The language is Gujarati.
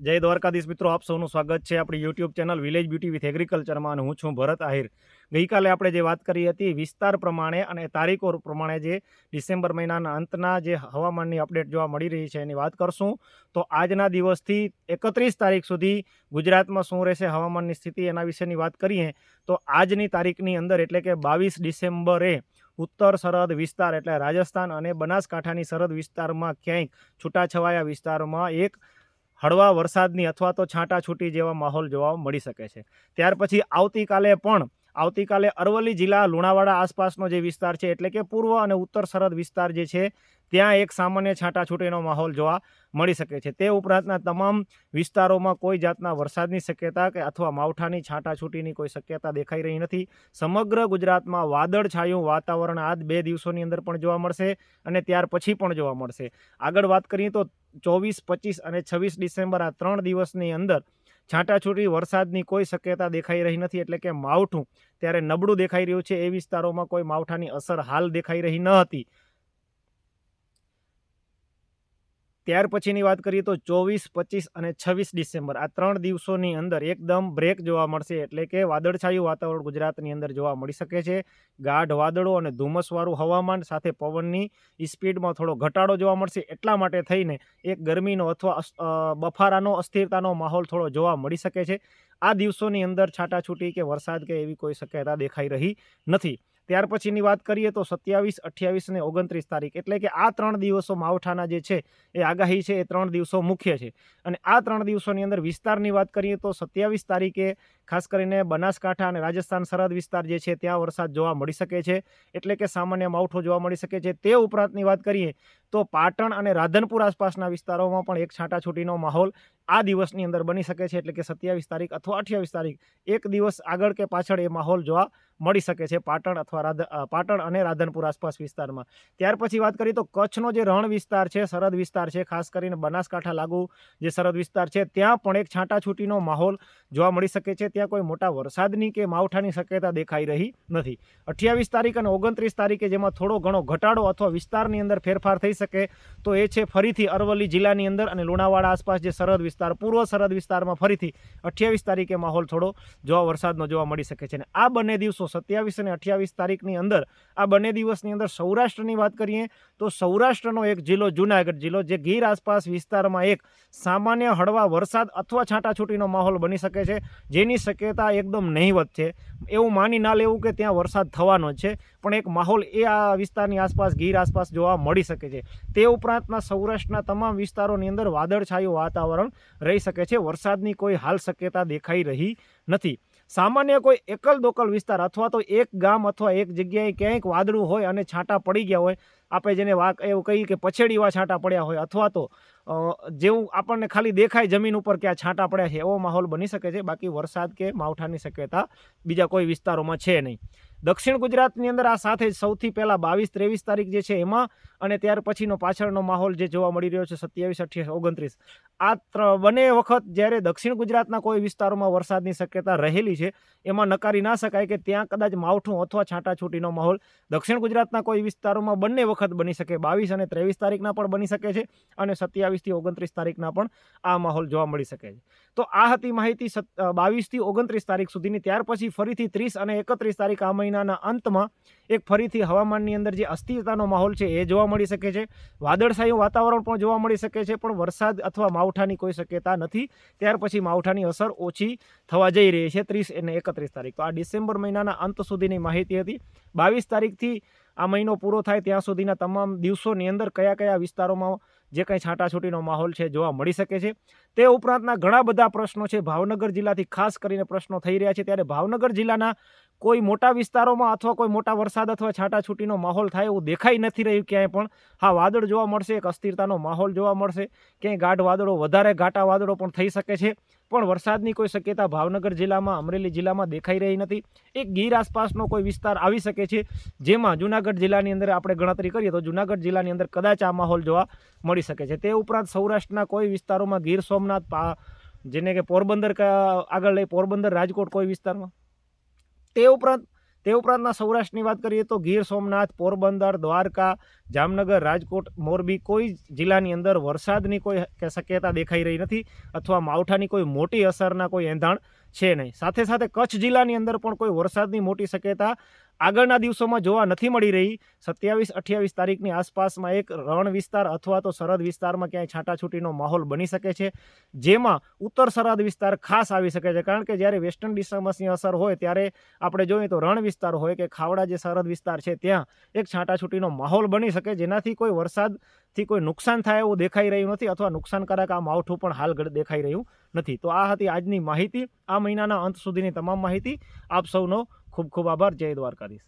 જય દ્વારકાધીશ મિત્રો, આપ સૌનું સ્વાગત છે આપણી YouTube channel village beauty with એગ્રીકલ્ચરમાં અને હું છું ભરત આહિર. ગઈકાલે આપણે જે વાત કરી હતી વિસ્તાર પ્રમાણે અને તારીખો પ્રમાણે જે ડિસેમ્બર મહિનાના અંતના જે હવામાનની અપડેટ જોવા મળી રહી છે એની વાત કરશું, તો આજના દિવસથી એકત્રીસ તારીખ સુધી ગુજરાતમાં શું રહેશે, હવામાનની સ્થિતિ એના વિશેની વાત કરીએ, તો આજની તારીખની અંદર એટલે કે બાવીસ ડિસેમ્બરે ઉત્તર સરહદ વિસ્તાર એટલે રાજસ્થાન અને બનાસકાંઠાની સરહદ વિસ્તારમાં ક્યાંક છૂટાછવાયા વિસ્તારમાં એક હળવા વરસાદની અથવા તો છાંટાછૂટી જેવા માહોલ જોવા મળી શકે છે. ત્યાર પછી આવતીકાલે પણ, આવતીકાલે અરવલ્લી જિલ્લા લુણાવાડા આસપાસનો જે વિસ્તાર છે, એટલે કે પૂર્વ અને ઉત્તર સરહદ વિસ્તાર જે છે, ત્યાં એક સામાન્ય છાંટાછૂટીનો માહોલ જોવા મળી શકે છે. તે ઉપરાંતના તમામ વિસ્તારોમાં કોઈ જાતના વરસાદની શક્યતા કે અથવા માવઠાની છાંટાછૂટીની કોઈ શક્યતા દેખાઈ રહી નથી. સમગ્ર ગુજરાતમાં વાદળછાયું વાતાવરણ આજ બે દિવસોની અંદર પણ જોવા મળશે અને ત્યાર પછી પણ જોવા મળશે. આગળ વાત કરીએ તો ચોવીસ, પચીસ અને છવ્વીસ ડિસેમ્બર આ ત્રણ દિવસની અંદર છાંટાછૂટી વરસાદની કોઈ શક્યતા દેખાઈ રહી નથી એટલે કે માવઠું ત્યારે નબળું દેખાઈ રહ્યું છે. એ વિસ્તારોમાં કોઈ માવઠાની અસર હાલ દેખાઈ રહી ન હતી. ત્યાર પછીની વાત કરીએ તો ચોવીસ, પચીસ અને છવ્વીસ ડિસેમ્બર. આ ત્રણ દિવસોની અંદર એકદમ બ્રેક જોવા મળશે, એટલે કે વાદળછાયું વાતાવરણ ગુજરાતની અંદર જોવા મળી શકે છે. ગાઢ વાદળો અને ધુમ્મસવાળું હવામાન સાથે પવનની સ્પીડમાં થોડો ઘટાડો જોવા મળશે. એટલા માટે થઈને એક ગરમીનો અથવા બફારાનો, અસ્થિરતાનો માહોલ થોડો જોવા મળી શકે છે. આ દિવસોની અંદર છાટાછૂટી કે વરસાદ કે એવી કોઈ શક્યતા દેખાઈ રહી નથી. ત્યાર પછીની વાત કરીએ તો સત્યાવીસ, અઠ્યાવીસ અને ઓગણત્રીસ તારીખ. એટલે કે આ ત્રણ દિવસો માવઠાના જે છે, એ આગાહી છે, એ ત્રણ દિવસો મુખ્ય છે. અને આ ત્રણ દિવસોની અંદર વિસ્તારની વાત કરીએ તો સત્યાવીસ તારીખે ખાસ કરીને બનાસકાંઠા અને રાજસ્થાન સરહદ વિસ્તાર જે છે, ત્યાં વરસાદ જોવા મળી શકે છે. એટલે કે સામાન્ય માવઠો જોવા મળી શકે છે. તે ઉપરાંતની વાત કરીએ, તો પાટણ અને રાધનપુર આસપાસના વિસ્તારોમાં પણ એક છાંટાછૂટીનો માહોલ આ દિવસની અંદર બની શકે છે. એટલે કે સત્યાવીસ તારીખ અથવા અઠ્યાવીસ તારીખ, એક દિવસ આગળ કે પાછળ એ માહોલ જોવા મળી શકે છે પાટણ અથવા રાધ પાટણ અને રાધનપુર આસપાસ વિસ્તારમાં. ત્યાર પછી વાત કરીએ તો કચ્છનો જે રણ વિસ્તાર છે, સરહદ વિસ્તાર છે, ખાસ કરીને બનાસકાંઠા લાગુ જે સરહદ વિસ્તાર છે, ત્યાં પણ એક છાંટાછૂટીનો માહોલ જોવા મળી શકે છે. ત્યાં કોઈ મોટા વરસાદની કે માવઠાની શક્યતા દેખાઈ રહી નથી. અઠ્યાવીસ તારીખ અને ઓગણત્રીસ તારીખે જેમાં થોડો ઘણો ઘટાડો અથવા વિસ્તારની અંદર ફેરફાર થઈ શકે તો એ છે ફરીથી અરવલ્લી જિલ્લાની અંદર અને લુણાવાડા આસપાસ જે સરહદ વિસ્તાર, પૂર્વ સરહદ વિસ્તારમાં ફરીથી અઠ્યાવીસ તારીખે માહોલ થોડો જોવા વરસાદનો જોવા મળી શકે છે. અને આ બંને દિવસો સત્યાવીસ અને અઠ્યાવીસ તારીખની અંદર, આ બંને દિવસની અંદર સૌરાષ્ટ્રની વાત કરીએ તો સૌરાષ્ટ્રનો એક જિલ્લો જુનાગઢ જિલ્લો જે ગીર આસપાસ વિસ્તારમાં એક સામાન્ય હળવા વરસાદ અથવા છાંટાછૂટીનો માહોલ બની શકે છે. જેની શક્યતા એકદમ નહીવત છે. એવું માની ના લેવું કે ત્યાં વરસાદ થવાનો છે, પણ એક માહોલ એ આ વિસ્તારની આસપાસ, ગીર આસપાસ જોવા મળી શકે છે. તે ઉપરાંતના સૌરાષ્ટ્રના તમામ વિસ્તારોની અંદર વાદળછાયું વાતાવરણ રહી શકે છે. વરસાદની કોઈ હાલ શક્યતા દેખાઈ રહી નથી. સામાન્ય કોઈ એકલ દોકલ વિસ્તાર અથવા તો એક ગામ અથવા એક જગ્યાએ ક્યાંક વાદળું હોય અને છાંટા પડી ગયા હોય, આપણે જેને વાક એવું કહીએ કે પછેડીવા છાંટા પડ્યા હોય અથવા તો જેવું આપણને ખાલી દેખાય જમીન ઉપર કે આ છાંટા પડ્યા છે એવો માહોલ બની શકે છે. બાકી વરસાદ કે માવઠાની શક્યતા બીજા કોઈ વિસ્તારોમાં છે નહીં. દક્ષિણ ગુજરાતની અંદર આ સાથે સૌથી પહેલાં બાવીસ ત્રેવીસ તારીખ જે છે એમાં અને ત્યાર પછીનો પાછળનો માહોલ જે જોવા મળી રહ્યો છે સત્યાવીસ, અઠ્યાવીસ, ઓગણત્રીસ. આ ત્ર- બંને વખત જ્યારે દક્ષિણ ગુજરાતના કોઈ વિસ્તારોમાં વરસાદની શક્યતા રહેલી છે, એમાં નકારી ના શકાય કે ત્યાં કદાચ માવઠું અથવા છાંટાછૂટીનો માહોલ દક્ષિણ ગુજરાતના કોઈ વિસ્તારોમાં બંને વખત બની શકે. બાવીસ અને ત્રેવીસ તારીખના પણ બની શકે છે અને સત્યાવીસથી ઓગણત્રીસ તારીખના પણ આ માહોલ જોવા મળી શકે છે. તો આ હતી માહિતી બાવીસથી ઓગણત્રીસ તારીખ સુધીની. ત્યાર પછી ફરીથી ત્રીસ અને એકત્રીસ તારીખ આ મહિનાના અંતમાં એક ફરીથી હવામાનની અંદર જે અસ્થિરતાનો માહોલ છે એ જોવા મળી શકે છે. વાદળછાયું વાતાવરણ પણ જોવા મળી શકે છે, પણ વરસાદ અથવા માવઠાની કોઈ શક્યતા નથી. ત્યાર પછી માવઠાની અસર ઓછી થવા જઈ રહી છે ત્રીસ અને એકત્રીસ તારીખ. તો આ ડિસેમ્બર મહિનાના અંત સુધીની માહિતી હતી. બાવીસ તારીખથી આ મહિનો પૂરો થાય ત્યાં સુધીના તમામ દિવસોની અંદર કયા કયા વિસ્તારોમાં જે કંઈ છાંટાછૂટીનો માહોલ છે જોવા મળી શકે છે. તે ઉપરાંતના ઘણા બધા પ્રશ્નો છે. ભાવનગર જિલ્લાથી ખાસ કરીને પ્રશ્નો થઈ રહ્યા છે. ત્યારે ભાવનગર જિલ્લાના કોઈ મોટા વિસ્તારોમાં અથવા કોઈ મોટા વરસાદ અથવા છાટાછૂટીનો માહોલ થાય એવું દેખાઈ નથી રહ્યું ક્યાંય પણ. હા, વાદળ જોવા મળશે, એક અસ્થિરતાનો માહોલ જોવા મળશે. ક્યાંય ગાઢ વાદળો, વધારે ઘાટા વાદળો પણ થઈ શકે છે. પણ વરસાદની કોઈ શક્યતા ભાવનગર જિલ્લામાં, અમરેલી જિલ્લામાં દેખાઈ રહી નથી. એક ગીર આસપાસનો કોઈ વિસ્તાર આવી શકે છે, જેમાં જુનાગઢ જિલ્લાની અંદર આપણે ગણતરી કરીએ તો જુનાગઢ જિલ્લાની અંદર કદાચ આ માહોલ જોવા મળી શકે છે. તે ઉપરાંત સૌરાષ્ટ્રના કોઈ વિસ્તારોમાં ગીર સોમનાથ જેને કે પોરબંદર આગળ લઈ પોરબંદર, રાજકોટ કોઈ વિસ્તારમાં? તે ઉપરાંત, તે ઉપરાંતના સૌરાષ્ટ્રની વાત કરીએ તો ગીર સોમનાથ, પોરબંદર, દ્વારકા, જામનગર, રાજકોટ, મોરબી કોઈ જિલ્લાની અંદર વરસાદની કોઈ શક્યતા દેખાઈ રહી નથી અથવા માવઠાની કોઈ મોટી અસરના કોઈ એંધાણ છે નહીં. સાથે સાથે કચ્છ જિલ્લાની અંદર પણ કોઈ વરસાદની મોટી શક્યતા આગળના દિવસોમાં જોવા નથી મળી રહી. સત્યાવીસ, અઠ્યાવીસ તારીખની આસપાસમાં એક રણ વિસ્તાર અથવા તો સરહદ વિસ્તારમાં ક્યાંય છાંટાછૂટીનો માહોલ બની શકે છે, જેમાં ઉત્તર સરહદ વિસ્તાર ખાસ આવી શકે છે. કારણ કે જ્યારે વેસ્ટર્ન ડિસ્ટર્બન્સની અસર હોય ત્યારે આપણે જોઈએ તો રણ વિસ્તાર હોય કે ખાવડા જે સરહદ વિસ્તાર છે, ત્યાં એક છાંટાછૂટીનો માહોલ બની શકે. જેનાથી કોઈ વરસાદથી કોઈ નુકસાન થાય એવું દેખાઈ રહ્યું નથી અથવા નુકસાનકારક આ માવઠું પણ હાલ દેખાઈ રહ્યું નથી. તો આ હતી આજની માહિતી. આ મહિનાના અંત સુધીની તમામ માહિતી આપ સૌનો ખૂબ ખૂબ આભાર. જય દ્વારકાધીશ.